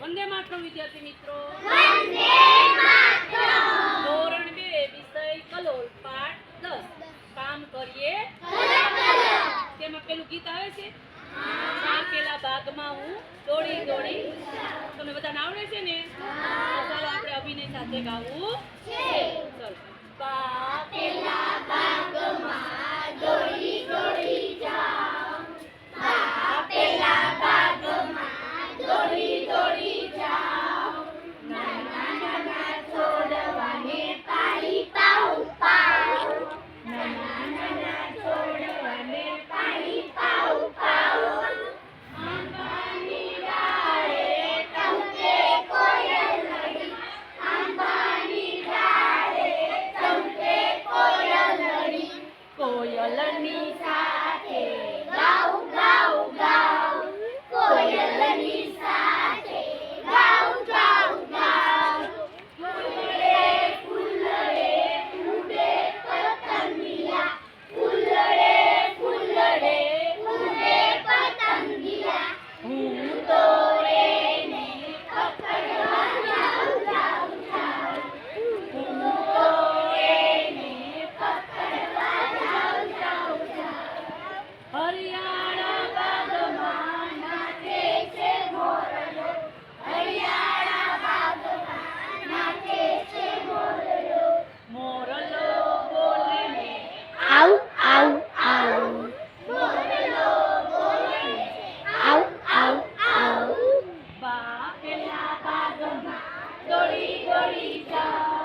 વંદે માતરમ વિદ્યાર્થી મિત્રો. ધોરણ બે વિષય કલોલ પાઠ 10 કામ કરીએ. તેમાં પેલું ગીત આવે છે? પેલા ભાગમાં હું દોડી દોડી. તમને બધાને આવડે છે ને? ચાલો આપણે અભિનય સાથે ગાવું. છે. કોયલની સાથે Victorica.